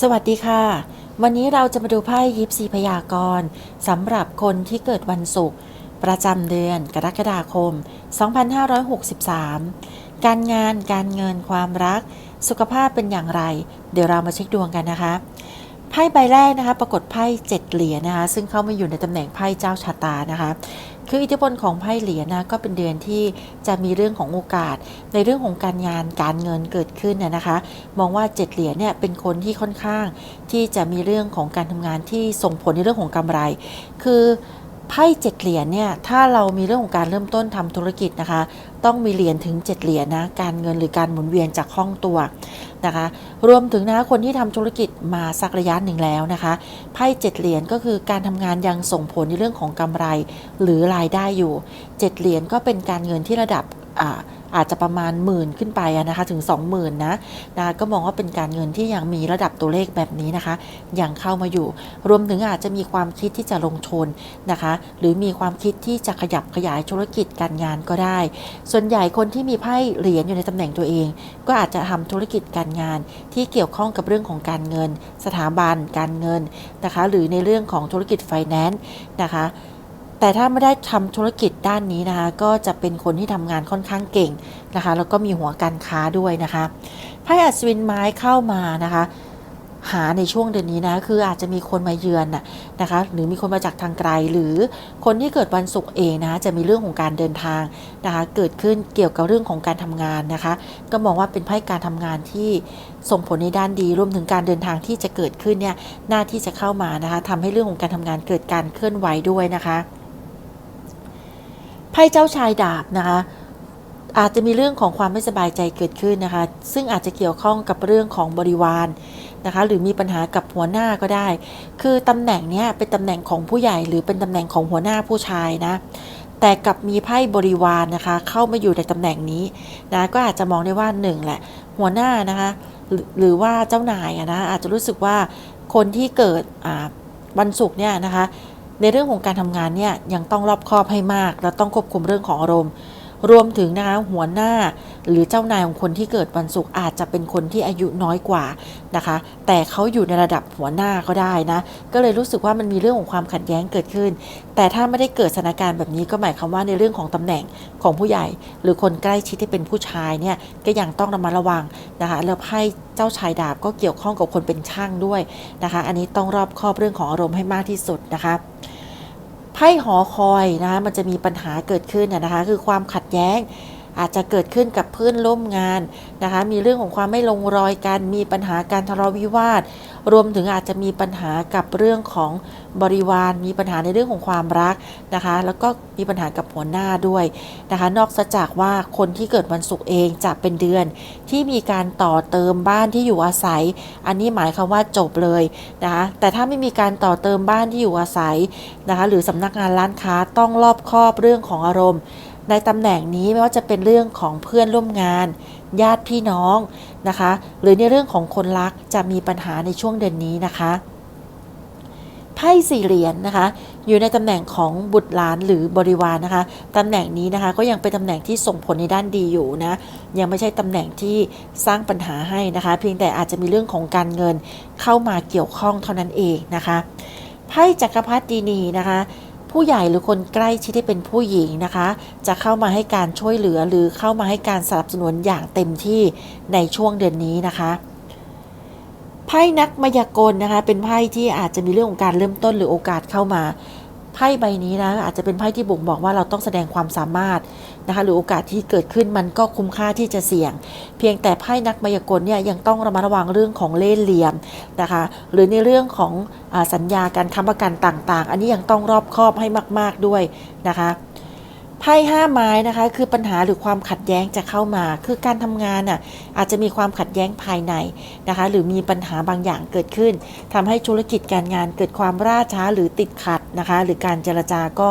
สวัสดีค่ะ วันนี้เราจะมาดูไพ่ยิปซีพยากรณ์สำหรับคนที่เกิดวันศุกร์ประจำเดือนกรกฎาคม 2563 การงานการเงินความรัก สุขภาพเป็นอย่างไร เดี๋ยวเรามาเช็คดวงกันนะคะ ไพ่ใบแรกนะคะ ปรากฏไพ่เจ็ดเหรียญนะคะ ซึ่งเข้ามาอยู่ในตำแหน่งไพ่เจ้าชะตานะคะคืออิทธิพลของไพ่เหรียญนะก็เป็นเดือนที่จะมีเรื่องของโอกาส ในเรื่องของการงานการเงินเกิดขึ้นนะนะคะ มองว่าเจ็ดเหรียญเนี่ยเป็นคนที่ค่อนข้างที่จะมีเรื่องของการทำงานที่ส่งผลในเรื่องของกำไร คือไพ่เจ็ดเหรียญเนี่ยถ้าเรามีเรื่องของการเริ่มต้นทำธุรกิจนะคะ ต้องมีเหรียญถึงเจ็ดเหรียญนะการเงินหรือการหมุนเวียนจากห้องตัวนะคะ รวมถึงนะคนที่ทำธุรกิจมาสักระยะหนึ่งแล้วนะคะไพ่เจ็ดเหรียญก็คือการทำงานยังส่งผลในเรื่องของกำไรหรือรายได้อยู่เจ็ดเหรียญก็เป็นการเงินที่ระดับ อาจจะประมาณหมื่นขึ้นไปนะคะถึง 20,000นะนะก็มองว่าเป็นการเงินที่ยังมีระดับตัวเลขแบบนี้นะคะยังเข้ามาอยู่ รวมถึงอาจจะมีความคิดที่จะลงทุนนะคะ หรือมีความคิดที่จะขยับขยายธุรกิจการงานก็ได้ ส่วนใหญ่คนที่มีไพ่เหรียญอยู่ในตำแหน่งตัวเอง ก็อาจจะทำธุรกิจการงาน ที่เกี่ยวข้องกับเรื่องของการเงิน สถาบันการเงินนะคะ หรือในเรื่องของธุรกิจไฟแนนซ์นะคะ แต่ถ้าไม่ได้ทำธุรกิจด้านนี้นะคะ ก็จะเป็นคนที่ทำงานค่อนข้างเก่งนะคะ แล้วก็มีหัวการค้าด้วยนะคะไพ่อัศวินไม้เข้ามานะคะ หาในช่วงเดือนนี้นะคืออาจจะมีคนมาเยือนน่ะนะคะ หรือมีคนมาจากทางไกล หรือคนที่เกิดวันศุกร์เองนะะจะมีเรื่องของการเดินทางนะคะ เกิดขึ้นเกี่ยวกับเรื่องของการทำงานนะคะ ก็มองว่าเป็นไพ่การทำงานที่ส่งผลในด้านดีรวมถึงการเดินทางที่จะเกิดขึ้นเนี่ยหน้าที่จะเข้ามานะคะทำให้เรื่องของการทำงานเกิดการเคลื่อนไหวด้วยนะคะ ไพ่เจ้าชายดาบนะคะ อาจจะมีเรื่องของความไม่สบายใจเกิดขึ้นนะคะ ซึ่งอาจจะเกี่ยวข้องกับเรื่องของบริวารนะคะ หรือมีปัญหากับหัวหน้าก็ได้ คือตำแหน่งเนี้ยเป็นตำแหน่งของผู้ใหญ่ หรือเป็นตำแหน่งของหัวหน้าผู้ชายนะแต่กับมีไพ่บริวารนะคะ เข้ามาอยู่ในตำแหน่งนี้นะก็อาจจะมองได้ว่าหนึ่งแหละ หัวหน้านะคะหรือว่าเจ้านายนะอาจจะรู้สึกว่าคนที่เกิดวันศุกร์เนี่ยนะคะ ในเรื่องของการทำงานเนี่ยยังต้องรอบคอบให้มาก และต้องควบคุมเรื่องของอารมณ์ รวมถึงนะคะหัวหน้าหรือเจ้านายของคนที่เกิดวันศุกร์อาจจะเป็นคนที่อายุน้อยกว่านะคะ แต่เขาอยู่ในระดับหัวหน้าก็ได้นะ ก็เลยรู้สึกว่ามันมีเรื่องของความขัดแย้งเกิดขึ้น แต่ถ้าไม่ได้เกิดสถานการณ์แบบนี้ก็หมายความว่าในเรื่องของตำแหน่งของผู้ใหญ่ หรือคนใกล้ชิดที่เป็นผู้ชายเนี่ยก็ยังต้องระมัดระวังนะคะแล้วไพ่เจ้าชายดาบก็เกี่ยวข้องกับคนเป็นช่างด้วยนะคะ อันนี้ต้องรอบคอบเรื่องของอารมณ์ให้มากที่สุดนะคะ ไพ่หอคอยนะคะมันจะมีปัญหาเกิดขึ้นนะคะ คือความขัดแย้ง อาจจะเกิดขึ้นกับเพื่อนร่วมงานนะคะ มีเรื่องของความไม่ลงรอยกัน มีปัญหาการทะเลาะวิวาท รวมถึงอาจจะมีปัญหากับเรื่องของบริวาร มีปัญหาในเรื่องของความรักนะคะ แล้วก็มีปัญหากับหัวหน้าด้วยนะคะ นอกจากว่าคนที่เกิดวันศุกร์เองจะเป็นเดือน ที่มีการต่อเติมบ้านที่อยู่อาศัย อันนี้หมายความว่าจบเลยนะคะ แต่ถ้าไม่มีการต่อเติมบ้านที่อยู่อาศัยนะคะ หรือสำนักงานร้านค้าต้องรอบคอบเรื่องของอารมณ์ ในตำแหน่งนี้ไม่ว่าจะเป็นเรื่องของเพื่อนร่วมงาน ญาติพี่น้องนะคะ หรือในเรื่องของคนรักจะมีปัญหาในช่วงเดือนนี้นะคะไพ่สี่เหรียญนะคะ อยู่ในตำแหน่งของบุตรหลานหรือบริวารนะคะตำแหน่งนี้นะคะก็ยังเป็นตำแหน่งที่ส่งผลในด้านดีอยู่นะยังไม่ใช่ตำแหน่งที่สร้างปัญหาให้นะคะ เพียงแต่อาจจะมีเรื่องของการเงินเข้ามาเกี่ยวข้องเท่านั้นเองนะคะไพ่จักรพรรดินีนะคะ ผู้ใหญ่หรือคนใกล้ชิดที่เป็นผู้หญิงนะคะ จะเข้ามาให้การช่วยเหลือหรือเข้ามาให้การสนับสนุนอย่างเต็มที่ในช่วงเดือนนี้นะคะไพ่นักมายากลนะคะ เป็นไพ่ที่อาจจะมีเรื่องของการเริ่มต้นหรือโอกาสเข้ามาไพ่ใบนี้นะอาจจะเป็นไพ่ที่บ่งบอกว่าเราต้องแสดงความสามารถ นะคะหรือโอกาสที่เกิดขึ้นมันก็คุ้มค่าที่จะเสี่ยง เพียงแต่ไพ่นักมายากลเนี่ยยังต้องระมัดระวังเรื่องของเล่ห์เหลี่ยมนะคะหรือในเรื่องของอสัญญาการค้ำประกันต่างๆ อันนี้ยังต้องรอบคอบให้มาก ๆด้วยนะคะไพ่ห้าไม้นะคะคือปัญหาหรือความขัดแย้งจะเข้ามา คือการทำงานน่ะอาจจะมีความขัดแย้งภายในนะคะหรือมีปัญหาบางอย่างเกิดขึ้นทำให้ธุรกิจการงานเกิดความล่าช้าหรือติดขัดนะคะหรือการเจรจาก็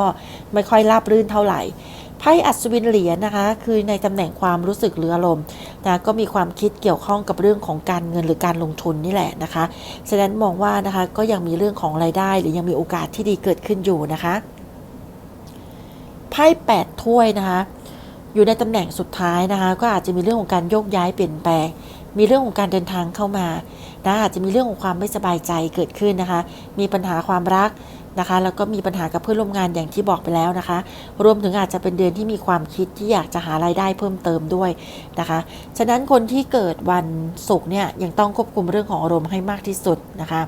ไม่ค่อยราบรื่นเท่าไหร่ ไพ่อัศวินเหรียญนะคะ คือในตำแหน่งความรู้สึกหรืออารมณ์นะก็มีความคิดเกี่ยวข้องกับเรื่องของการเงินหรือการลงทุนนี่แหละนะคะฉะนั้นมองว่านะคะก็ยังมีเรื่องของรายได้ หรือยังมีโอกาสที่ดีเกิดขึ้นอยู่นะคะไพ่แปดถ้วยนะคะอยู่ในตำแหน่งสุดท้ายนะคะ ก็อาจจะมีเรื่องของการโยกย้ายเปลี่ยนแปลง มีเรื่องของการเดินทางเข้ามานะอาจจะมีเรื่องของความไม่สบายใจเกิดขึ้นนะคะ มีปัญหาความรัก นะคะ แล้วก็มีปัญหากับเพื่อนร่วมงานอย่างที่บอกไปแล้วนะคะ รวมถึงอาจจะเป็นเดือนที่มีความคิดที่อยากจะหารายได้เพิ่มเติมด้วยนะคะ ฉะนั้นคนที่เกิดวันศุกร์เนี่ยยังต้องควบคุมเรื่องของอารมณ์ให้มากที่สุดนะคะ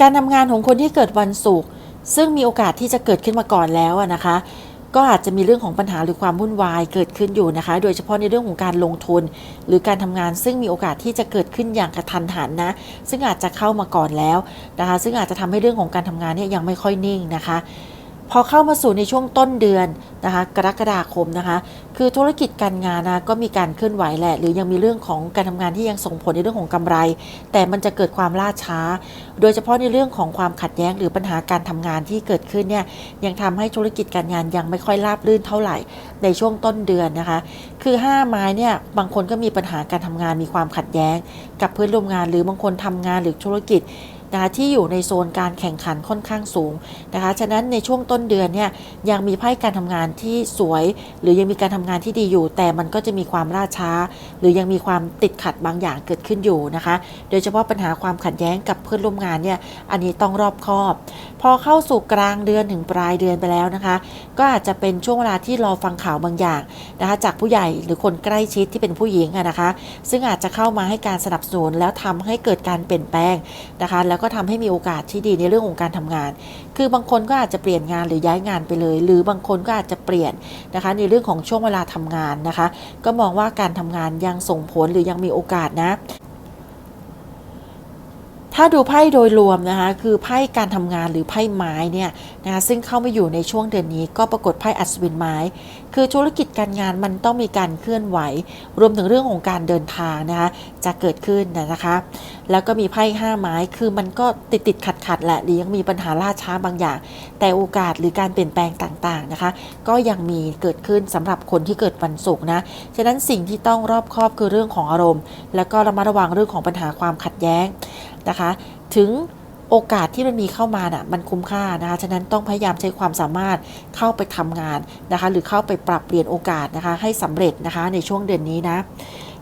การทำงานของคนที่เกิดวันศุกร์ซึ่งมีโอกาสที่จะเกิดขึ้นมาก่อนแล้วนะคะ ก็อาจจะมีเรื่องของปัญหาหรือความวุ่นวายเกิดขึ้นอยู่นะคะ โดยเฉพาะในเรื่องของการลงทุน หรือการทำงานซึ่งมีโอกาสที่จะเกิดขึ้นอย่างกระทันหันนะ ซึ่งอาจจะเข้ามาก่อนแล้วนะคะ ซึ่งอาจจะทำให้เรื่องของการทำงานเนี่ยยังไม่ค่อยนิ่งนะคะ พอเข้ามาสู่ในช่วงต้นเดือนนะคะกรกฎาคมนะคะ คือธุรกิจการงานนะก็มีการเคลื่อนไหวแหละ หรือยังมีเรื่องของการทำงานที่ยังส่งผลในเรื่องของกำไร แต่มันจะเกิดความล่าช้า โดยเฉพาะในเรื่องของความขัดแย้งหรือปัญหาการทำงานที่เกิดขึ้นเนี่ยยังทำให้ธุรกิจการงานยังไม่ค่อยราบรื่นเท่าไหร่ ในช่วงต้นเดือนนะคะ คือ 5 ไม้เนี่ยบางคนก็มีปัญหาการทำงานมีความขัดแย้ง กับเพื่อนร่วมงาน หรือบางคนทำงานหรือธุรกิจ นะคะที่อยู่ในโซนการแข่งขันค่อนข้างสูงนะคะฉะนั้นในช่วงต้นเดือนเนี่ยยังมีไพ่การทำงานที่สวย หรือยังมีการทำงานที่ดีอยู่ แต่มันก็จะมีความล่าช้า หรือยังมีความติดขัดบางอย่างเกิดขึ้นอยู่นะคะ โดยเฉพาะปัญหาความขัดแย้งกับเพื่อนร่วมงานเนี่ยอันนี้ต้องรอบคอบ พอเข้าสู่กลางเดือนถึงปลายเดือนไปแล้วนะคะ ก็อาจจะเป็นช่วงเวลาที่รอฟังข่าวบางอย่างนะคะจากผู้ใหญ่หรือคนใกล้ชิดที่เป็นผู้หญิงนะคะ ซึ่งอาจจะเข้ามาให้การสนับสนุนแล้วทำให้เกิดการเปลี่ยนแปลงนะคะ แล้วก็ก็ทำให้มีโอกาสที่ดีในเรื่องของการทำงาน คือบางคนก็อาจจะเปลี่ยนงานหรือย้ายงานไปเลย หรือบางคนก็อาจจะเปลี่ยนนะคะในเรื่องของช่วงเวลาทำงานนะคะ ก็มองว่าการทำงานยังส่งผลหรือยังมีโอกาสนะ ถ้าดูไพ่โดยรวมนะคะคือไพ่การทำงานหรือไพ่ไม้เนี่ยนะคะซึ่งเข้ามาอยู่ในช่วงเดือนนี้ก็ปรากฏไพ่อัศวินไม้ คือธุรกิจการงานมันต้องมีการเคลื่อนไหว รวมถึงเรื่องของการเดินทางนะคะจะเกิดขึ้นนะคะ แล้วก็มีไพ่ห้าไม้คือมันก็ติดติดขัดขัดแหละหรือยังมีปัญหาล่าช้าบางอย่าง แต่โอกาสหรือการเปลี่ยนแปลงต่างๆนะคะ ก็ยังมีเกิดขึ้นสำหรับคนที่เกิดวันศุกร์นะฉะนั้นสิ่งที่ต้องรอบคอบคือเรื่องของอารมณ์ แล้วก็ระมัดระวังเรื่องของปัญหาความขัดแย้ง นะคะ ถึงโอกาสที่มันมีเข้ามาน่ะมันคุ้มค่านะคะฉะนั้นต้องพยายามใช้ความสามารถเข้าไปทำงานนะคะ หรือเข้าไปปรับเปลี่ยนโอกาสนะคะ ให้สำเร็จนะคะในช่วงเดือนนี้นะ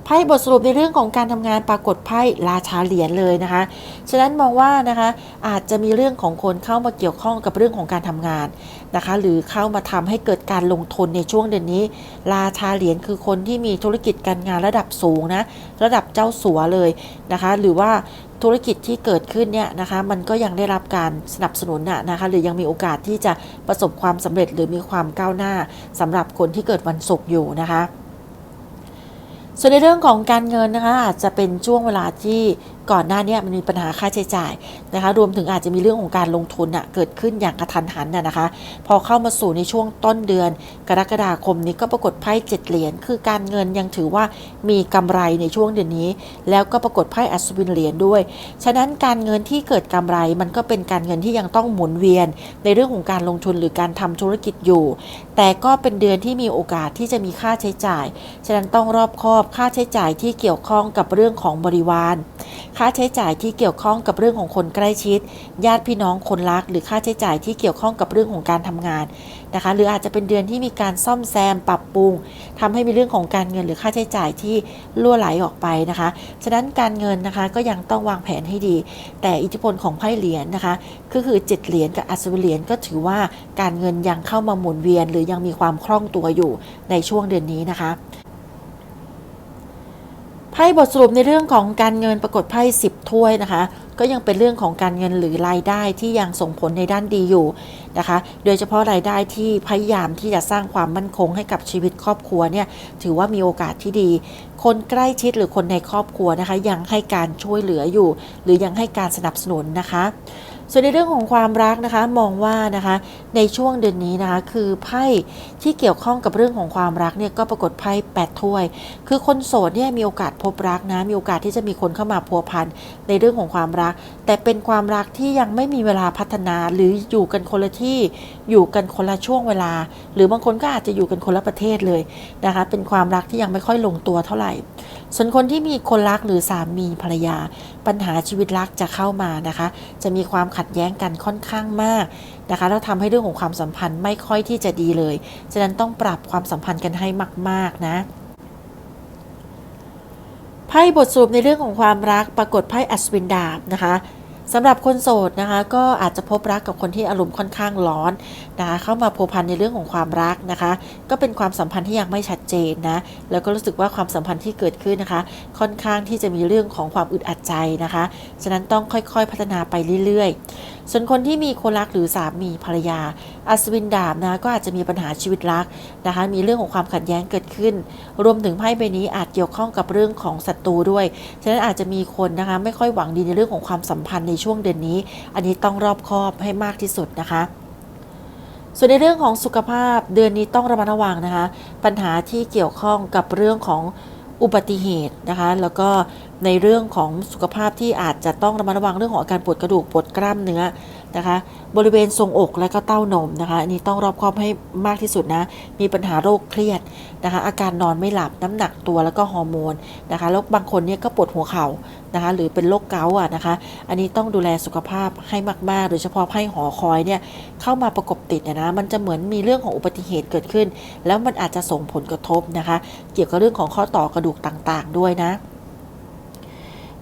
ไพ่บทสรุปในเรื่องของการทำงานปรากฏไพ่ราชาเหรียญเลยนะคะ ฉะนั้นมองว่านะคะอาจจะมีเรื่องของคนเข้ามาเกี่ยวข้องกับเรื่องของการทำงานนะคะ หรือเข้ามาทำให้เกิดการลงทุนในช่วงเดือนนี้ ราชาเหรียญคือคนที่มีธุรกิจการงานระดับสูงนะระดับเจ้าสัวเลยนะคะ หรือว่าธุรกิจที่เกิดขึ้นเนี่ยนะคะมันก็ยังได้รับการสนับสนุนนะนะคะหรือยังมีโอกาสที่จะประสบความสำเร็จหรือมีความก้าวหน้าสำหรับคนที่เกิดวันศุกร์อยู่นะคะ ส่วนในเรื่องของการเงินนะคะอาจจะเป็นช่วงเวลาที่ ก่อนหน้าเนี้มันมีปัญหาค่าใช้จ่ายนะคะ รวมถึงอาจจะมีเรื่องของการลงทุนอะเกิดขึ้นอย่างกระทันหันน่ะนะคะ พอเข้ามาสู่ในช่วงต้นเดือน กรกฎาคมนี้ก็ปรากฏไพ่เจ็ดเหรียญคือการเงินยังถือว่ามีกำไรในช่วงเดือนนี้ แล้วก็ปรากฏไพ่อัศวินเหรียญด้วย ฉะนั้นการเงินที่เกิดกำไรมันก็เป็นการเงินที่ยังต้องหมุนเวียน ในเรื่องของการลงทุนหรือการทำธุรกิจอยู่ แต่ก็เป็นเดือนที่มีโอกาสที่จะมีค่าใช้จ่าย ฉะนั้นต้องรอบคอบค่าใช้จ่ายที่เกี่ยวข้องกับเรื่องของบริวารค่าใช้จ่ายที่เกี่ยวข้องกับเรื่องของคนใกล้ชิด ญาติพี่น้องคนรัก หรือค่าใช้จ่ายที่เกี่ยวข้องกับเรื่องของการทำงานนะคะ หรืออาจจะเป็นเดือนที่มีการซ่อมแซมปรับปรุงทำให้มีเรื่องของการเงินหรือค่าใช้จ่ายที่ล่วไหลออกไปนะคะ ฉะนั้นการเงินนะคะก็ยังต้องวางแผนให้ดี แต่อิทธิพลของไพ่เหรียญนะคะ ก็คือเจ็ดเหรียญกับอัศวินเหรียญก็ถือว่าการเงินยังเข้ามาหมุนเวียน หรือยังมีความคล่องตัวอยู่ในช่วงเดือนนี้นะคะ ไพ่บทสรุปในเรื่องของการเงินปรากฏไพ่สิบถ้วยนะคะ ก็ยังเป็นเรื่องของการเงินหรือรายได้ที่ยังส่งผลในด้านดีอยู่นะคะ โดยเฉพาะรายได้ที่พยายามที่จะสร้างความมั่นคงให้กับชีวิตครอบครัวเนี่ยถือว่ามีโอกาสที่ดี คนใกล้ชิดหรือคนในครอบครัวนะคะ ยังให้การช่วยเหลืออยู่ หรือยังให้การสนับสนุนนะคะ ส่วนในเรื่องของความรักนะคะมองว่านะคะในช่วงเดือนนี้นะคะคือไพ่ที่เกี่ยวข้องกับเรื่องของความรักเนี่ยก็ปรากฏไพ่แปดถ้วย คือคนโสดเนี่ยมีโอกาสพบรักนะมีโอกาสที่จะมีคนเข้ามาพัวพันในเรื่องของความรัก แต่เป็นความรักที่ยังไม่มีเวลาพัฒนาหรืออยู่กันคนละที่อยู่กันคนละช่วงเวลา หรือบางคนก็อาจจะอยู่กันคนละประเทศเลยนะคะเป็นความรักที่ยังไม่ค่อยลงตัวเท่าไหร่ส่วนคนที่มีคนรักหรือสามีภรรยา ปัญหาชีวิตรักจะเข้ามานะคะ จะมีความขัดแย้งกันค่อนข้างมากนะคะแล้วทำให้เรื่องของความสัมพันธ์ไม่ค่อยที่จะดีเลย ฉะนั้นต้องปรับความสัมพันธ์กันให้มาก ๆนะไพ่บทสรุปในเรื่องของความรักปรากฏไพ่อัศวินดาบนะคะ สำหรับคนโสดนะคะ ก็อาจจะพบรักกับคนที่อารมณ์ค่อนข้างร้อนนะคะเข้ามาพัวพันในเรื่องของความรักนะคะ ก็เป็นความสัมพันธ์ที่ยังไม่ชัดเจนนะแล้วก็รู้สึกว่าความสัมพันธ์ที่เกิดขึ้นนะคะ ค่อนข้างที่จะมีเรื่องของความอึดอัดใจนะคะ ฉะนั้นต้องค่อยๆพัฒนาไปเรื่อยๆส่วนคนที่มีคนรักหรือสามีภรรยา อัศวินดาบนะก็อาจจะมีปัญหาชีวิตรักนะคะ มีเรื่องของความขัดแย้งเกิดขึ้น รวมถึงไพ่ใบนี้อาจเกี่ยวข้องกับเรื่องของศัตรูด้วย ฉะนั้นอาจจะมีคนนะคะไม่ค่อยหวังดีในเรื่องของความสัมพันธ์ในช่วงเดือนนี้ อันนี้ต้องรอบคอบให้มากที่สุดนะคะส่วนในเรื่องของสุขภาพเดือนนี้ต้องระมัดระวังนะคะ ปัญหาที่เกี่ยวข้องกับเรื่องของอุบัติเหตุนะคะ แล้วก็ ในเรื่องของสุขภาพที่อาจจะต้องระมัดระวังเรื่องของอาการปวดกระดูกปวดกล้ามเนื้อนะคะ บริเวณทรงอกและก็เต้านมนะคะอันนี้ต้องรอบคอบให้มากที่สุดนะ มีปัญหาโรคเครียดนะคะ อาการนอนไม่หลับน้ำหนักตัวแล้วก็ฮอร์โมนนะคะแล้วบางคนเนี่ยก็ปวดหัวเข่านะคะ หรือเป็นโรคเกาต์อะนะคะ อันนี้ต้องดูแลสุขภาพให้มากๆ โดยเฉพาะไพ่หอคอยเนี่ยเข้ามาประกบติดนนะมันจะเหมือนมีเรื่องของอุบัติเหตุเกิดขึ้น แล้วมันอาจจะส่งผลกระทบนะคะ เกี่ยวกับเรื่องของข้อต่อกระดูกต่างๆ ด้วยนะ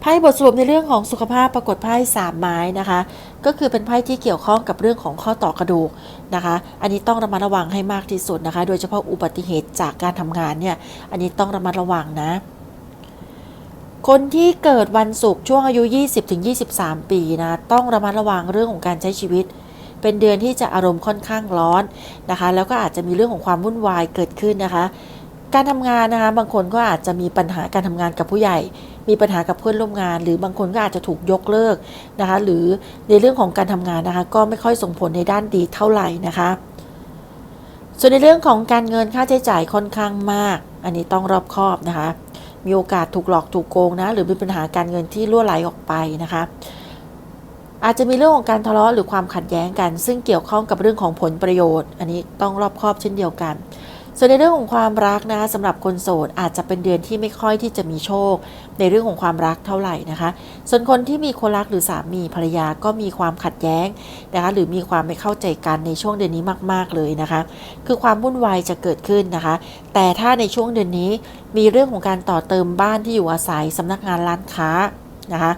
ไพ่บทสรุปในเรื่องของสุขภาพปรากฏไพ่สามไม้นะคะ ก็คือเป็นไพ่ที่เกี่ยวข้องกับเรื่องของข้อต่อกระดูกนะคะ อันนี้ต้องระมัดระวังให้มากที่สุดนะคะ โดยเฉพาะอุบัติเหตุจากการทำงานเนี่ย อันนี้ต้องระมัดระวังนะ คนที่เกิดวันศุกร์ช่วงอายุ 20-23 ปีนะ ต้องระมัดระวังเรื่องของการใช้ชีวิต เป็นเดือนที่จะอารมณ์ค่อนข้างร้อนนะคะ แล้วก็อาจจะมีเรื่องของความวุ่นวายเกิดขึ้นนะคะ การทำงานนะคะ บางคนก็อาจจะมีปัญหาการทำงานกับผู้ใหญ่ มีปัญหากับเพื่อนร่วมงาน หรือบางคนก็อาจจะถูกยกเลิกนะคะหรือในเรื่องของการทำงานนะคะก็ไม่ค่อยส่งผลในด้านดีเท่าไหร่นะคะส่วนในเรื่องของการเงินค่าใช้จ่ายค่อนข้างมาก อันนี้ต้องรอบคอบนะคะ มีโอกาสถูกหลอกถูกโกงนะ หรือมีปัญหาการเงินที่รั่วไหลออกไปนะคะ อาจจะมีเรื่องของการทะเลาะหรือความขัดแย้งกัน ซึ่งเกี่ยวข้องกับเรื่องของผลประโยชน์ อันนี้ต้องรอบคอบเช่นเดียวกัน ส่วนในเรื่องของความรักนะคะสำหรับคนโสดอาจจะเป็นเดือนที่ไม่ค่อยที่จะมีโชค ในเรื่องของความรักเท่าไหร่นะคะ ส่วนคนที่มีคนรักหรือสามีภรรยาก็มีความขัดแย้งนะคะหรือมีความไม่เข้าใจกันในช่วงเดือนนี้มาก ๆเลยนะคะ คือความวุ่นวายจะเกิดขึ้นนะคะ แต่ถ้าในช่วงเดือนนี้มีเรื่องของการต่อเติมบ้านที่อยู่อาศัยสำนักงานร้านค้านะคะ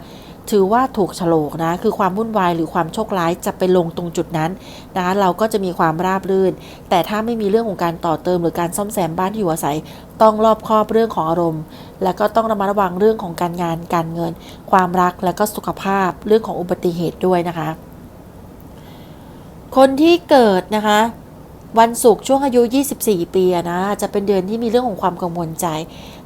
ถือว่าถูกโฉลกนะ คือความวุ่นวายหรือความโชคร้ายจะไปลงตรงจุดนั้นนะคะเราก็จะมีความราบรื่น แต่ถ้าไม่มีเรื่องของการต่อเติมหรือการซ่อมแซมบ้านที่อยู่อาศัย ต้องรอบคอบเรื่องของอารมณ์ แล้วก็ต้องระมัดระวังเรื่องของการงานการเงิน ความรักและก็สุขภาพเรื่องของอุบัติเหตุด้วยนะคะ คนที่เกิดนะคะวันศุกร์ช่วงอายุ 24 ปีอะนะจะเป็นเดือนที่มีเรื่องของความกังวลใจ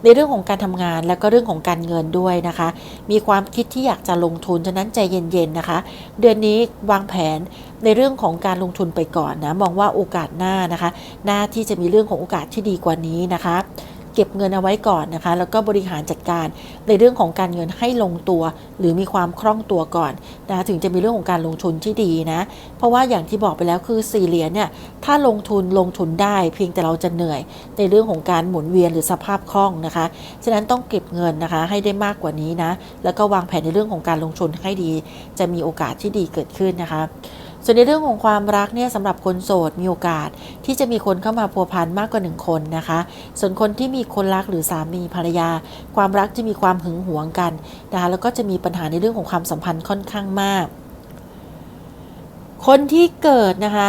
ในเรื่องของการทำงานและก็เรื่องของการเงินด้วยนะคะ มีความคิดที่อยากจะลงทุนฉะนั้นใจเย็นๆนะคะ เดือนนี้วางแผนในเรื่องของการลงทุนไปก่อนนะมองว่าโอกาสหน้านะคะ หน้าที่จะมีเรื่องของโอกาสที่ดีกว่านี้นะคะ เก็บเงินเอาไว้ก่อนนะคะ แล้วก็บริหารจัดการในเรื่องของการเงินให้ลงตัว หรือมีความคล่องตัวก่อนนะคะถึงจะมีเรื่องของการลงทุนที่ดีนะ เพราะว่าอย่างที่บอกไปแล้วคือสี่เหรียญเนี่ยถ้าลงทุนลงทุนได้ เพียงแต่เราจะเหนื่อยในเรื่องของการหมุนเวียนหรือสภาพคล่องนะคะ ฉะนั้นต้องเก็บเงินนะคะให้ได้มากกว่านี้นะ แล้วก็วางแผนในเรื่องของการลงทุนให้ดี จะมีโอกาสที่ดีเกิดขึ้นนะคะ ส่วนในเรื่องของความรักเนี่ยสำหรับคนโสดมีโอกาสที่จะมีคนเข้ามาพัวพันมากกว่าหนึ่งคนนะคะ ส่วนคนที่มีคนรักหรือสามีภรรยา ความรักจะมีความหึงหวงกันนะคะแล้วก็จะมีปัญหาในเรื่องของความสัมพันธ์ค่อนข้างมาก คนที่เกิดนะคะ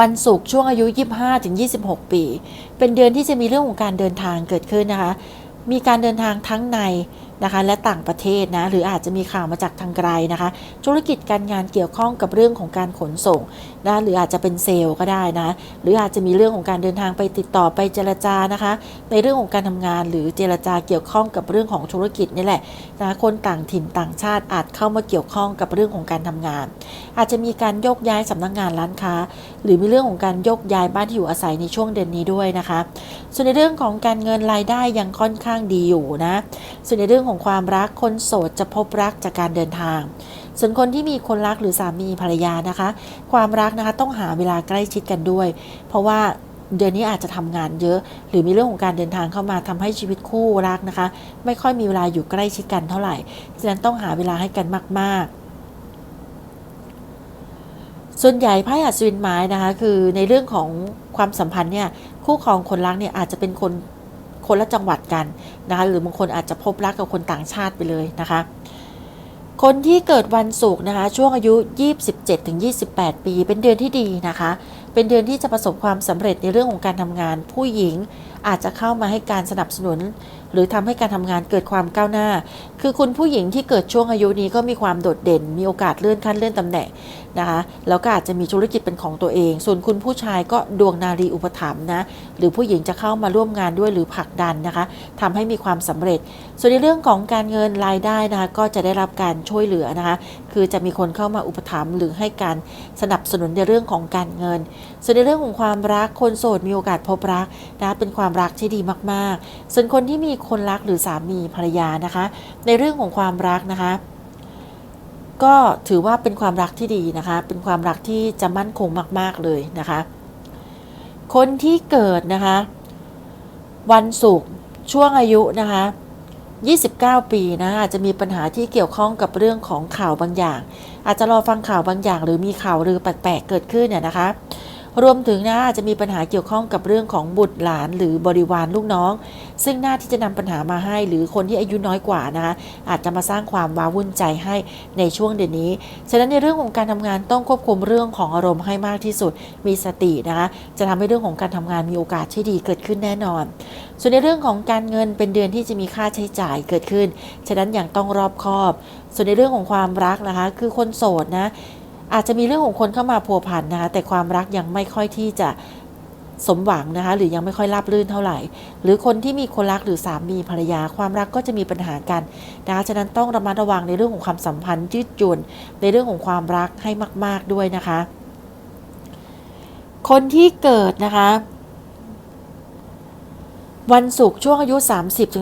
วันศุกร์ช่วงอายุ 25ถึง26 ปี เป็นเดือนที่จะมีเรื่องของการเดินทางเกิดขึ้นนะคะ มีการเดินทางทั้งใน นะคะและต่างประเทศนะหรืออาจจะมีข่าวมาจากทางไกลนะคะ ธุรกิจการงานเกี่ยวข้องกับเรื่องของการขนส่งนะหรืออาจจะเป็นเซลล์ก็ได้นะหรืออาจจะมีเรื่องของการเดินทางไปติดต่อไปเจรจานะคะ ในเรื่องของการทำงานหรือเจรจาเกี่ยวข้องกับเรื่องของธุรกิจนี่แหละนะคนต่างถิ่นต่างชาติอาจเข้ามาเกี่ยวข้องกับเรื่องของการทำงาน อาจจะมีการโยกย้ายสำนักงานร้านค้า หรือมีเรื่องของการโยกย้ายบ้านที่อยู่อาศัยในช่วงเดือนนี้ด้วยนะคะ ส่วนในเรื่องของการเงินรายได้ยังค่อนข้างดีอยู่นะส่วนในเรื่องของความรักคนโสดจะพบรักจากการเดินทาง ส่วนคนที่มีคนรักหรือสามีภรรยานะคะ ความรักนะคะต้องหาเวลาใกล้ชิดกันด้วย เพราะว่าเดือนนี้อาจจะทำงานเยอะ หรือมีเรื่องของการเดินทางเข้ามาทำให้ชีวิตคู่รักนะคะ ไม่ค่อยมีเวลาอยู่ใกล้ชิดกันเท่าไหร่ฉะนั้นต้องหาเวลาให้กันมาก ๆส่วนใหญ่ไพ่อัศวินไม้นะคะคือในเรื่องของความสัมพันธ์เนี่ยคู่ครองคนรักเนี่ยอาจจะเป็นคน คนละจังหวัดกันนะคะหรือบางคนอาจจะพบรักกับคนต่างชาติไปเลยนะคะ คนที่เกิดวันศุกร์นะคะ ช่วงอายุ 27-28 ปี เป็นเดือนที่ดีนะคะ เป็นเดือนที่จะประสบความสำเร็จในเรื่องของการทำงาน ผู้หญิงอาจจะเข้ามาให้การสนับสนุน หรือทำให้การทำงานเกิดความก้าวหน้า คือคุณผู้หญิงที่เกิดช่วงอายุนี้ก็มีความโดดเด่น มีโอกาสเลื่อนขั้นเลื่อนตำแหน่ง นะคะแล้วก็อาจจะมีธุรกิจเป็นของตัวเอง ส่วนคุณผู้ชายก็ดวงนารีอุปถัมภ์นะหรือผู้หญิงจะเข้ามาร่วมงานด้วยหรือผลักดันนะคะทำให้มีความสำเร็จ ส่วนในเรื่องของการเงินรายได้นะคะก็จะได้รับการช่วยเหลือนะคะคือจะมีคนเข้ามาอุปถัมภ์หรือให้การสนับสนุนในเรื่องของการเงิน ส่วนในเรื่องของความรักคนโสดมีโอกาสพบรักนะะเป็นความรักที่ดีมาก ๆ ส่วนคนที่มีคนรักหรือสามีภรรยานะคะ ในเรื่องของความรักนะคะ ก็ถือว่าเป็นความรักที่ดีนะคะ เป็นความรักที่จะมั่นคงมาก ๆ เลยนะคะ คนที่เกิดนะคะ วันศุกร์ช่วงอายุนะคะ 29 ปีนะอาจจะมีปัญหาที่เกี่ยวข้องกับเรื่องของข่าวบางอย่าง อาจจะรอฟังข่าวบางอย่าง หรือมีข่าวลือแปลกๆเกิดขึ้นเนี่ยนะคะ รวมถึงนะอาจจะมีปัญหาเกี่ยวข้องกับเรื่องของบุตรหลานหรือบริวารลูกน้อง ซึ่งหน้าที่จะนำปัญหามาให้ หรือคนที่อายุน้อยกว่านะคะอาจจะมาสร้างความว้าวุ่นใจให้ในช่วงเดือนนี้ ฉะนั้นในเรื่องของการทำงานต้องควบคุมเรื่องของอารมณ์ให้มากที่สุด มีสตินะคะจะทำให้เรื่องของการทำงานมีโอกาสที่ดีเกิดขึ้นแน่นอน ส่วนในเรื่องของการเงินเป็นเดือนที่จะมีค่าใช้จ่ายเกิดขึ้น ฉะนั้นอย่างต้องรอบคอบ ส่วนในเรื่องของความรักนะคะ คือคนโสดนะ อาจจะมีเรื่องของคนเข้ามาพัวพันนะคะแต่ความรักยังไม่ค่อยที่จะสมหวังนะคะหรือยังไม่ค่อยราบรื่นเท่าไหร่ หรือคนที่มีคนรักหรือสามีภรรยาความรักก็จะมีปัญหากันนะคะฉะนั้นต้องระมัดระวังในเรื่องของความสัมพันธ์ยืดหยุ่นในเรื่องของความรักให้มาก ๆด้วยนะคะ คนที่เกิดนะคะ วันศุกร์ช่วงอายุ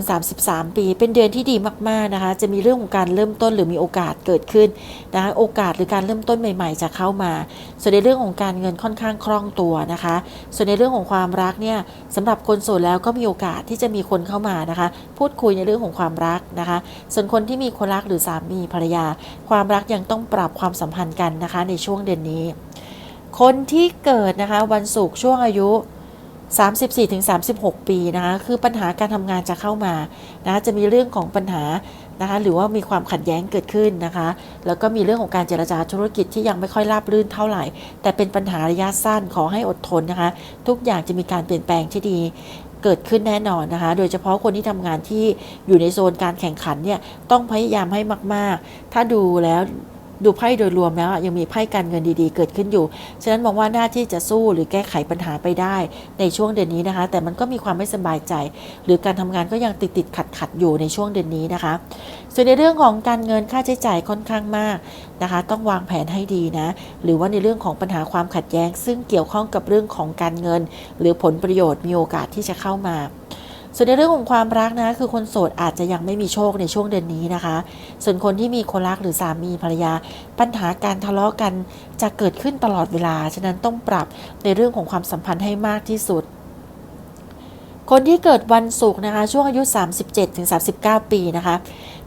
30-33 ปี เป็นเดือนที่ดีมากๆนะคะ จะมีเรื่องของการเริ่มต้นหรือมีโอกาสเกิดขึ้นนะคะโอกาสหรือการเริ่มต้นใหม่ ๆ จะเข้ามา ส่วนในเรื่องของการเงินค่อนข้างคล่องตัวนะคะ ส่วนในเรื่องของความรักเนี่ยสำหรับคนโสดแล้วก็มีโอกาสที่จะมีคนเข้ามานะคะ พูดคุยในเรื่องของความรักนะคะ ส่วนคนที่มีคนรักหรือสามีภรรยา ความรักยังต้องปรับความสัมพันธ์กันนะคะ ในช่วงเดือนนี้ คนที่เกิดนะคะวันศุกร์ช่วงอายุ 34-36 ปีนะคะคือปัญหาการทำงานจะเข้ามานะะจะมีเรื่องของปัญหานะคะหรือว่ามีความขัดแย้งเกิดขึ้นนะคะ แล้วก็มีเรื่องของการเจรจาธุรกิจที่ยังไม่ค่อยราบรื่นเท่าไหร่ แต่เป็นปัญหาระยะสั้นขอให้อดทนนะคะ ทุกอย่างจะมีการเปลี่ยนแปลงที่ดีเกิดขึ้นแน่นอนนะคะ โดยเฉพาะคนที่ทำงานที่อยู่ในโซนการแข่งขันเนี่ยต้องพยายามให้มาก ๆ ถ้าดูแล้ว ดูไพ่โดยรวมแล้วยังมีไพ่การเงินดีๆ เกิดขึ้นอยู่ ฉะนั้นมองว่าหน้าที่จะสู้หรือแก้ไขปัญหาไปได้ในช่วงเดือนนี้นะคะ แต่มันก็มีความไม่สบายใจ หรือการทำงานก็ยังติดติดขัดขัดอยู่ในช่วงเดือนนี้นะคะ ส่วนในเรื่องของการเงินค่าใช้จ่ายค่อนข้างมากนะคะ ต้องวางแผนให้ดีนะ หรือว่าในเรื่องของปัญหาความขัดแย้ง ซึ่งเกี่ยวข้องกับเรื่องของการเงิน หรือผลประโยชน์มีโอกาสที่จะเข้ามา ส่วนในเรื่องของความรักนะคือคนโสดอาจจะยังไม่มีโชคในช่วงเดือนนี้นะคะ ส่วนคนที่มีคนรักหรือสามีภรรยา ปัญหาการทะเลาะกันจะเกิดขึ้นตลอดเวลา ฉะนั้นต้องปรับในเรื่องของความสัมพันธ์ให้มากที่สุดคนที่เกิดวันศุกร์นะคะ ช่วงอายุ 37-39 ปีนะคะ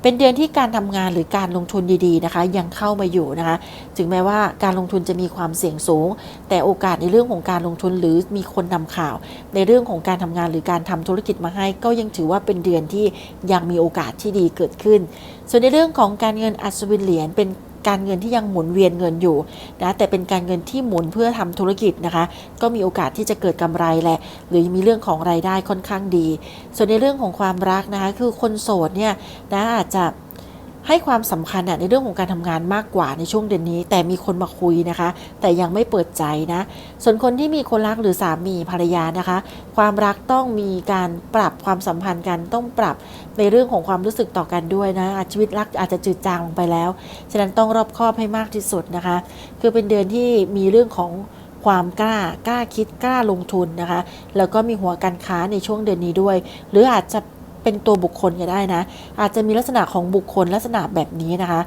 เป็นเดือนที่การทำงานหรือการลงทุนดีๆนะคะ ยังเข้ามาอยู่นะคะ ถึงแม้ว่าการลงทุนจะมีความเสี่ยงสูง แต่โอกาสในเรื่องของการลงทุนหรือมีคนนำข่าว ในเรื่องของการทำงานหรือการทำธุรกิจมาให้ ก็ยังถือว่าเป็นเดือนที่ยังมีโอกาสที่ดีเกิดขึ้น ส่วนในเรื่องของการเงินอัศวินเหรียญเป็น การเงินที่ยังหมุนเวียนเงินอยู่นะแต่เป็นการเงินที่หมุนเพื่อทำธุรกิจนะคะ ก็มีโอกาสที่จะเกิดกำไรแหละ หรือมีเรื่องของรายได้ค่อนข้างดี ส่วนในเรื่องของความรักนะคะคือคนโสดเนี่ยนะอาจจะ ให้ความสำคัญในเรื่องของการทำงานมากกว่าในช่วงเดือนนี้ แต่มีคนมาคุยนะคะ แต่ยังไม่เปิดใจนะ ส่วนคนที่มีคนรักหรือสามีภรรยานะคะ ความรักต้องมีการปรับความสัมพันธ์กันต้องปรับในเรื่องของความรู้สึกต่อกันด้วยนะชีวิตรักอาจจะจืดจางลงไปแล้ว ฉะนั้นต้องรอบคอบให้มากที่สุดนะคะ คือเป็นเดือนที่มีเรื่องของความกล้ากล้าคิดกล้าลงทุนนะคะ แล้วก็มีหัวการค้าในช่วงเดือนนี้ด้วย หรืออาจจะ เป็นตัวบุคคลก็ได้นะ อาจจะมีลักษณะของบุคคลลักษณะแบบนี้นะคะ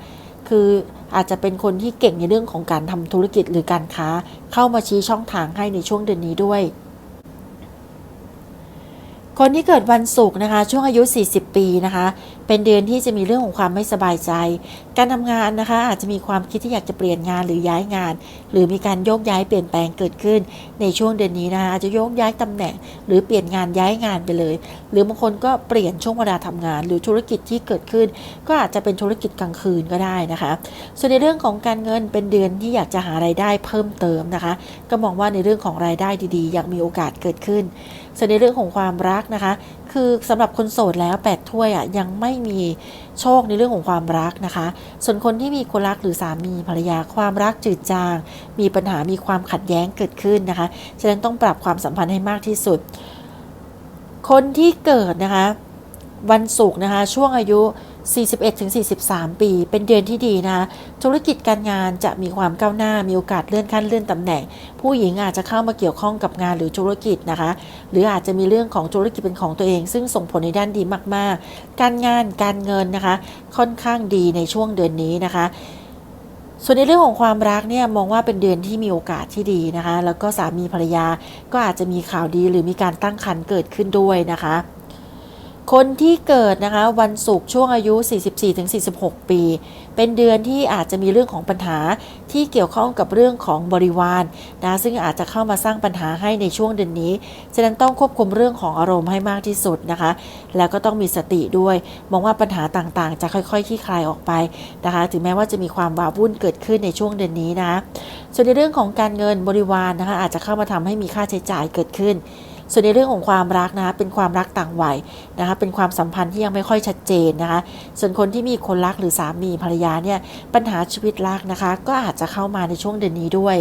คืออาจจะเป็นคนที่เก่งในเรื่องของการทำธุรกิจหรือการค้า เข้ามาชี้ช่องทางให้ในช่วงเดือนนี้ด้วย คนที่เกิดวันศุกร์นะคะ ช่วงอายุ 40 ปีนะคะ เป็นเดือนที่จะมีเรื่องของความไม่สบายใจ การทำงานนะคะ อาจจะมีความคิดที่อยากจะเปลี่ยนงานหรือย้ายงาน หรือมีการโยกย้ายเปลี่ยนแปลงเกิดขึ้น ในช่วงเดือนนี้นะคะอาจจะโยกย้ายตำแหน่ง หรือเปลี่ยนงานย้ายงานไปเลย หรือบางคนก็เปลี่ยนช่วงเวลาทำงาน หรือธุรกิจที่เกิดขึ้น ก็อาจจะเป็นธุรกิจกลางคืนก็ได้นะคะ ส่วนในเรื่องของการเงินเป็นเดือนที่อยากจะหารายได้เพิ่มเติมนะคะ ก็มองว่าในเรื่องของรายได้ดีๆ อยากมีโอกาสเกิดขึ้น ส่วนในเรื่องของความรักนะคะ คือสำหรับคนโสดแล้วแปดถ้วยอะยังไม่มีโชคในเรื่องของความรักนะคะ ส่วนคนที่มีคนรักหรือสามีภรรยาความรักจืดจาง มีปัญหามีความขัดแย้งเกิดขึ้นนะคะ ฉะนั้นต้องปรับความสัมพันธ์ให้มากที่สุด คนที่เกิดนะคะ วันศุกร์นะคะ ช่วงอายุ 41-43 ปี เป็นเดือนที่ดีนะคะธุรกิจการงานจะมีความก้าวหน้า มีโอกาสเลื่อนขั้นเลื่อนตำแหน่ง ผู้หญิงอาจจะเข้ามาเกี่ยวข้องกับงานหรือธุรกิจนะคะ หรืออาจจะมีเรื่องของธุรกิจเป็นของตัวเอง ซึ่งส่งผลในด้านดีมาก ๆ การงาน การเงินนะคะ ค่อนข้างดีในช่วงเดือนนี้นะคะส่วนในเรื่องของความรักเนี่ยมองว่าเป็นเดือนที่มีโอกาสที่ดีนะคะ แล้วก็สามีภรรยาก็อาจจะมีข่าวดีหรือมีการตั้งครรภ์เกิดขึ้นด้วยนะคะ คนที่เกิดนะคะวันศุกร์ช่วงอายุ 44-46 ปี เป็นเดือนที่อาจจะมีเรื่องของปัญหาที่เกี่ยวข้องกับเรื่องของบริวารนะซึ่งอาจจะเข้ามาสร้างปัญหาให้ในช่วงเดือนนี้ ฉะนั้นต้องควบคุมเรื่องของอารมณ์ให้มากที่สุดนะคะ แล้วก็ต้องมีสติด้วย มองว่าปัญหาต่างๆ จะค่อยๆคลี่คลายออกไปนะคะ ถึงแม้ว่าจะมีความว้าวุ่นเกิดขึ้นในช่วงเดือนนี้นะส่วนในเรื่องของการเงินบริวารนะคะอาจจะเข้ามาทำให้มีค่าใช้จ่ายเกิดขึ้น ส่วนในเรื่องของความรักนะคะเป็นความรักต่างวัยนะคะเป็นความสัมพันธ์ที่ยังไม่ค่อยชัดเจนนะคะส่วนคนที่มีคนรักหรือสามีภรรยาเนี่ยปัญหาชีวิตรักนะคะก็อาจจะเข้ามาในช่วงเดือนนี้ด้วย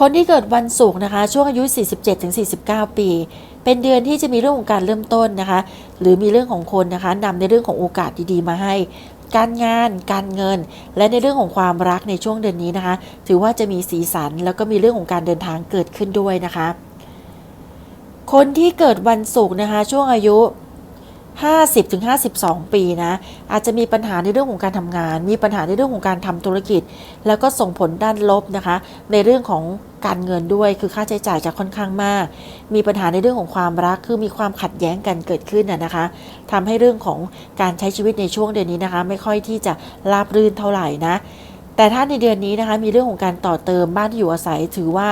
คนที่เกิดวันศุกร์นะคะ ช่วงอายุ 47-49 ปี เป็นเดือนที่จะมีเรื่องของการเริ่มต้นนะคะ หรือมีเรื่องของคนนะคะนำในเรื่องของโอกาสดีๆ มาให้ การงาน การเงิน และในเรื่องของความรักในช่วงเดือนนี้นะคะ ถือว่าจะมีสีสันแล้วก็มีเรื่องของการเดินทางเกิดขึ้นด้วยนะคะ คนที่เกิดวันศุกร์นะคะช่วงอายุ 50-52 ปีนะอาจจะมีปัญหาในเรื่องของการทำงาน มีปัญหาในเรื่องของการทำธุรกิจ แล้วก็ส่งผลด้านลบนะคะ ในเรื่องของการเงินด้วยคือค่าใช้จ่ายจะค่อนข้างมาก มีปัญหาในเรื่องของความรักคือมีความขัดแย้งกันเกิดขึ้นนะนะคะทำให้เรื่องของการใช้ชีวิตในช่วงเดือนนี้นะคะ ไม่ค่อยที่จะราบรื่นเท่าไหร่นะแต่ถ้าในเดือนนี้นะคะมีเรื่องของการต่อเติมบ้านที่อยู่อาศัยถือว่า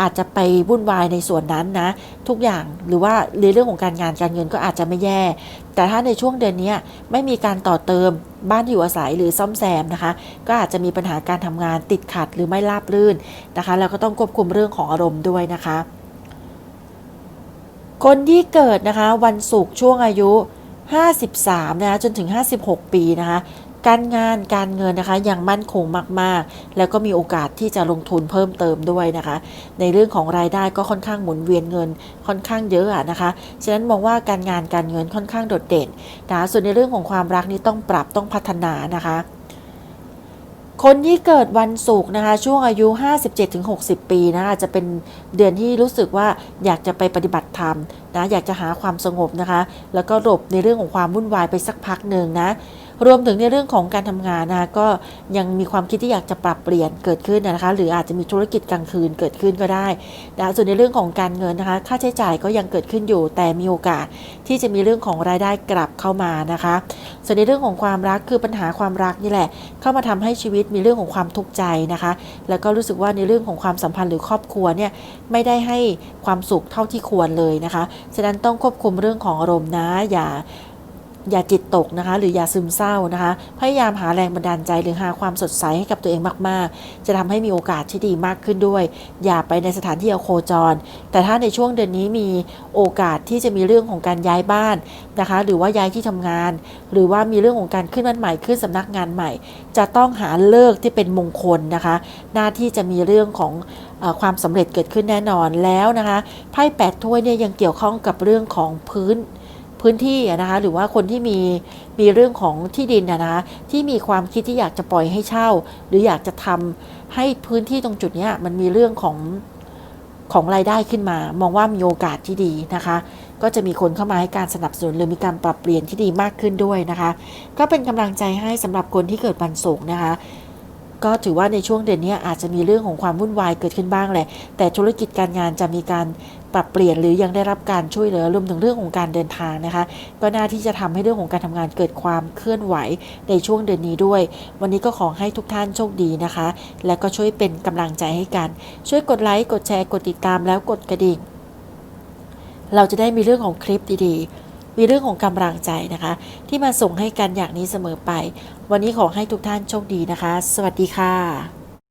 อาจจะไปวุ่นวายในส่วนนั้นนะ ทุกอย่างหรือว่าในเรื่องของการงานการเงินก็อาจจะไม่แย่ แต่ถ้าในช่วงเดือนนี้ไม่มีการต่อเติมบ้านที่อยู่อาศัยหรือซ่อมแซมนะคะ ก็อาจจะมีปัญหาการทำงานติดขัดหรือไม่ราบรื่นนะคะแล้วก็ต้องควบคุมเรื่องของอารมณ์ด้วยนะคะ คนที่เกิดนะคะวันศุกร์ช่วงอายุ 53 นะคะจนถึง 56 ปีนะคะ การงานการเงินนะคะยังมั่นคงมากๆ แล้วก็มีโอกาสที่จะลงทุนเพิ่มเติมด้วยนะคะ ในเรื่องของรายได้ก็ค่อนข้างหมุนเวียนเงินค่อนข้างเยอะอะนะคะฉะนั้นมองว่าการงานการเงินค่อนข้างโดดเด่นนะส่วนในเรื่องของความรักนี้ต้องปรับต้องพัฒนานะคะคนที่เกิดวันศุกร์นะคะ ช่วงอายุ 57-60 ปีนะอาจจะเป็นเดือนที่รู้สึกว่าอยากจะไปปฏิบัติธรรมนะอยากจะหาความสงบนะคะ แล้วก็หลบในเรื่องของความวุ่นวายไปสักพักหนึ่งนะ รวมถึงในเรื่องของการทำงานนะคะก็ยังมีความคิดที่อยากจะปรับเปลี่ยนเกิดขึ้นนะคะ หรืออาจจะมีธุรกิจกลางคืนเกิดขึ้นก็ได้นะส่วนในเรื่องของการเงินนะคะ ค่าใช้จ่ายก็ยังเกิดขึ้นอยู่ แต่มีโอกาสที่จะมีเรื่องของรายได้กลับเข้ามานะคะ ส่วนในเรื่องของความรักคือปัญหาความรักนี่แหละ เข้ามาทำให้ชีวิตมีเรื่องของความทุกข์ใจนะคะ แล้วก็รู้สึกว่าในเรื่องของความสัมพันธ์หรือครอบครัวเนี่ยไม่ได้ให้ความสุขเท่าที่ควรเลยนะคะฉะนั้นต้องควบคุมเรื่องของอารมณ์นะอย่า อย่าจิตตกนะคะ หรืออย่าซึมเศร้านะคะ พยายามหาแรงบันดาลใจหรือหาความสดใสให้กับตัวเองมาก ๆ จะทำให้มีโอกาสที่ดีมากขึ้นด้วย อย่าไปในสถานที่อโคจร แต่ถ้าในช่วงเดือนนี้มีโอกาสที่จะมีเรื่องของการย้ายบ้านนะคะ หรือว่าย้ายที่ทำงาน หรือว่ามีเรื่องของการขึ้นบ้านใหม่ขึ้นสำนักงานใหม่ จะต้องหาเลิกที่เป็นมงคลนะคะ หน้าที่จะมีเรื่องของอความสำเร็จเกิดขึ้นแน่นอนแล้วนะคะไพ่แปดถ้วยเนี่ยยังเกี่ยวข้องกับเรื่องของพื้น พื้นที่นะคะหรือว่าคนที่มีมีเรื่องของที่ดินนะคะที่มีความคิดที่อยากจะปล่อยให้เช่า หรืออยากจะทำให้พื้นที่ตรงจุดนี้มันมีเรื่องของของรายได้ขึ้นมา มองว่ามีโอกาสที่ดีนะคะ ก็จะมีคนเข้ามาให้การสนับสนุนหรือมีการปรับเปลี่ยนที่ดีมากขึ้นด้วยนะคะ ก็เป็นกำลังใจให้สำหรับคนที่เกิดวันศุกร์นะคะก็ถือว่าในช่วงเดือนนี้อาจจะมีเรื่องของความวุ่นวายเกิดขึ้นบ้างแหละ แต่ธุรกิจการงานจะมีการ ปรับเปลี่ยนหรือยังได้รับการช่วยเหลือรวมถึงเรื่องของการเดินทางนะคะ ก็น่าที่จะทำให้เรื่องของการทำงานเกิดความเคลื่อนไหวในช่วงเดือนนี้ด้วย วันนี้ก็ขอให้ทุกท่านโชคดีนะคะ และก็ช่วยเป็นกำลังใจให้กัน ช่วยกดไลค์กดแชร์กดติดตามแล้วกดกระดิ่ง เราจะได้มีเรื่องของคลิปดีๆ มีเรื่องของกำลังใจนะคะ ที่มาส่งให้กันอย่างนี้เสมอไป วันนี้ขอให้ทุกท่านโชคดีนะคะ สวัสดีค่ะ